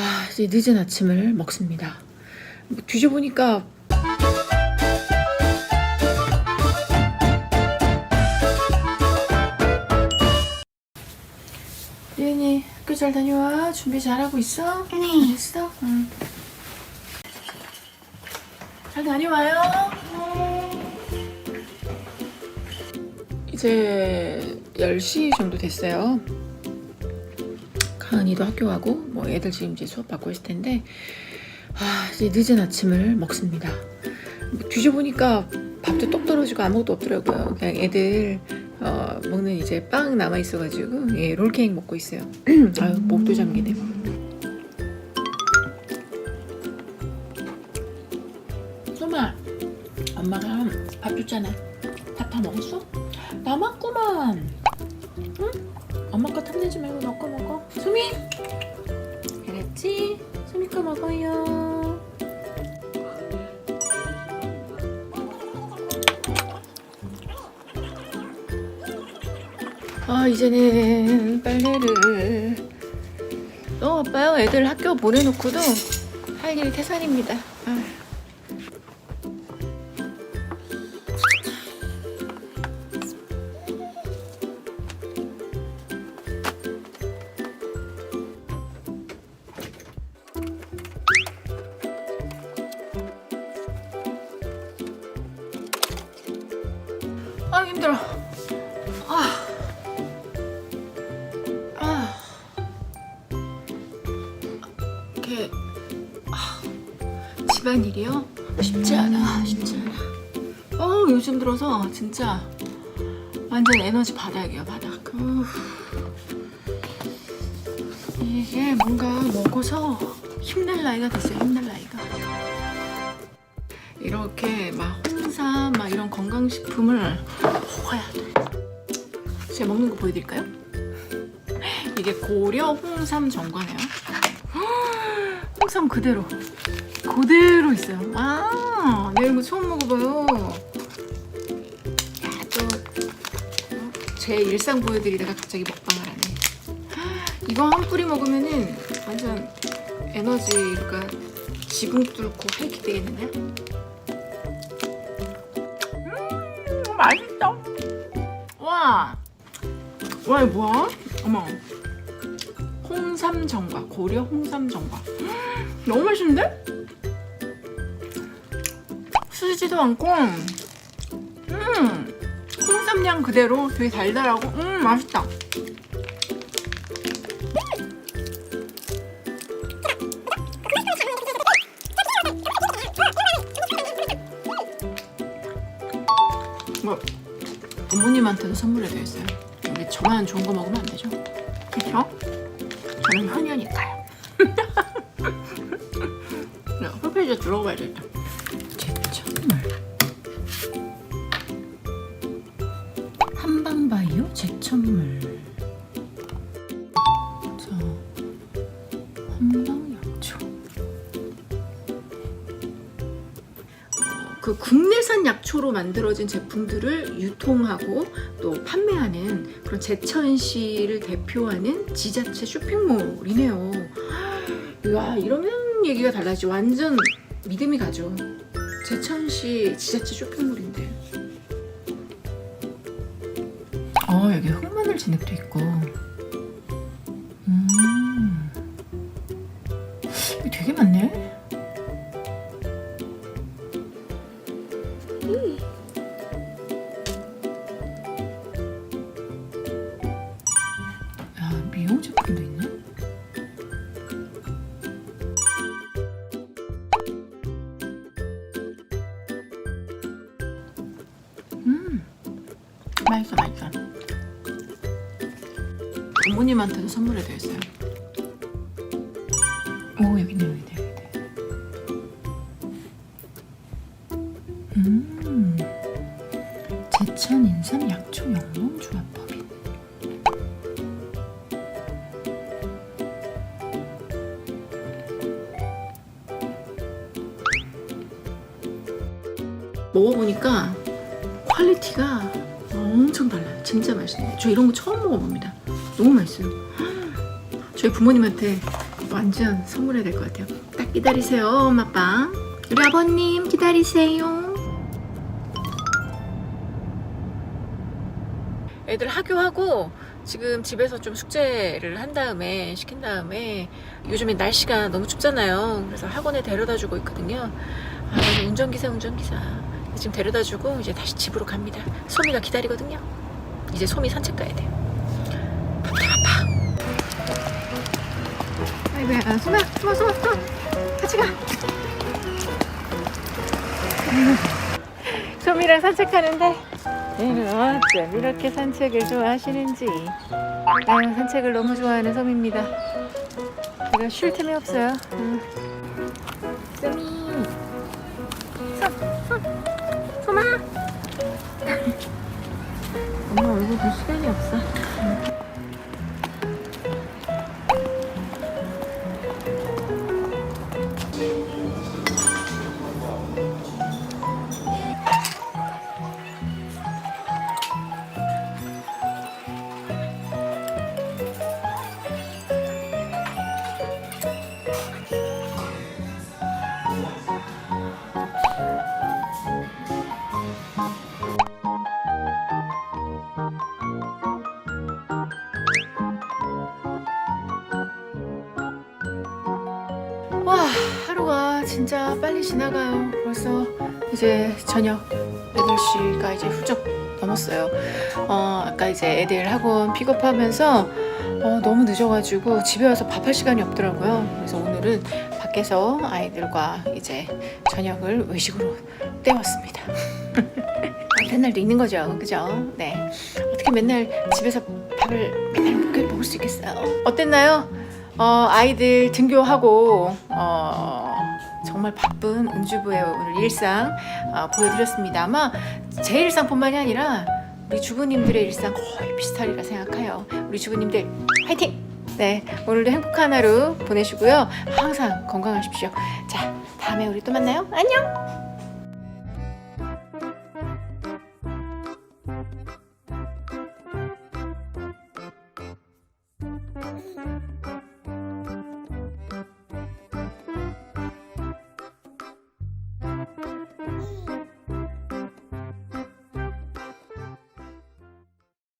아, 이제 늦은 아침을 먹습니다. 뭐 뒤져보니까 예은이 학교 잘 다녀와. 준비 잘하고 있어? 네. 했어? 응. 잘 다녀와요. 이제 10시 정도 됐어요. 가은이도 학교 가고 뭐 애들 지금 이제 수업 받고 있을 텐데 아 이제 늦은 아침을 먹습니다. 뭐 뒤져보니까 밥도 똑 떨어지고 아무것도 없더라고요. 그냥 애들 어, 먹는 이제 빵 남아 있어가지고 예, 롤케이크 먹고 있어요. 아유 목도 잠기네. 소마 엄마가 밥 줬잖아. 밥 다 먹었어? 남았구만. 응? 엄마 거 탐내지 말고 너 거 먹어. 소미. 알았지? 소미 거 먹어요. 아 이제는 빨래를 너무 바빠요. 애들 학교 보내놓고도 할 일이 태산입니다. 집안일이요? 쉽지 않아. 쉽지 않아. 어 요즘 들어서 진짜 완전 에너지 바닥이야 바닥. 우. 이게 뭔가 먹어서 힘낼 나이가 됐어요. 힘낼 나이가. 이렇게 막 홍삼 막 이런 건강식품을 먹어야 돼. 제가 먹는 거 보여드릴까요? 이게 고려 홍삼 정과네요. 홍삼 그대로 그대로 있어요. 아, 내 이런 거 처음 먹어봐요. 야, 또 제 일상 보여드리다가 갑자기 먹방을 하네. 이거 한 뿌리 먹으면은 완전 에너지가 지붕 뚫고 하이킥 되겠는데? 음, 맛있다. 와, 와 이거 뭐야? 어머, 홍삼 정과 고려 홍삼 정과. 음, 너무 맛있는데? 쓰지도 않고, 음, 홍삼향 그대로 되게 달달하고, 음 맛있다. 이거 부모님한테도 선물해도 있어요. 근데 저만 좋은 거 먹으면 안 되죠. 그렇죠? 저는 효녀니까요. 야, 홈페이지에 들어가야 되겠 제천물. 자, 한방약초. 그 국내산 약초로 만들어진 제품들을 유통하고 또 판매하는 그런 제천시를 대표하는 지자체 쇼핑몰이네요. 와 이러면 얘기가 달라지 완전 믿음이 가죠. 제천시 지자체 쇼핑몰인데. 어 여기 흑마늘 진액도 있고. 음. 되게 많네. 야, 미용 제품도 있네? 음, 맛있어, 맛있어. 부모님한테도 선물해도 있어요. 오, 여기 있네, 여기 있네, 여기 있네. 음, 제천 인삼 약초 영농 조합법인. 먹어보니까 퀄리티가 엄청 달라요. 진짜 맛있네요. 저 이런 거 처음 먹어봅니다. 너무 맛있어요. 저희 부모님한테 와 완전 선물해야 될 것 같아요. 딱 기다리세요, 엄마 아빠. 우리 아버님 기다리세요. 애들 학교하고 지금 집에서 좀 숙제를 한 다음에 시킨 다음에 요즘에 날씨가 너무 춥잖아요. 그래서 학원에 데려다 주고 있거든요. 아, 운전기사 운전기사. 지금 데려다 주고 이제 다시 집으로 갑니다. 소미가 기다리거든요. 이제 소미 산책 가야 돼요. 아이고야, 아, 소미야, 소마, 소마, 소마, 같이 가. 소미랑 산책하는데 얘는 어쩜 이렇게 산책을 좋아하시는지 나는 산책을 너무 좋아하는 소미입니다. 제가 쉴 틈이 없어요. 응. 소미, 소, 소, 소마. 엄마 얼굴 볼 시간이 없어. 와 하루가 진짜 빨리 지나가요. 벌써 이제 저녁 8시가 이제 훌쩍 넘었어요. 어, 아까 이제 애들 학원 픽업하면서 어, 너무 늦어가지고 집에 와서 밥할 시간이 없더라고요. 그래서 오늘은 밖에서 아이들과 이제 저녁을 외식으로 때웠습니다. 맨날 있는 거죠, 그죠? 네. 어떻게 맨날 집에서 밥을 맨날 먹을 수 있겠어요? 어땠나요? 어, 아이들 등교하고 어, 정말 바쁜 은주부의 오늘 일상 어, 보여드렸습니다. 아마 제 일상뿐만이 아니라 우리 주부님들의 일상 거의 비슷하리라 생각해요. 우리 주부님들 화이팅! 네, 오늘도 행복한 하루 보내시고요. 항상 건강하십시오. 자, 다음에 우리 또 만나요. 안녕!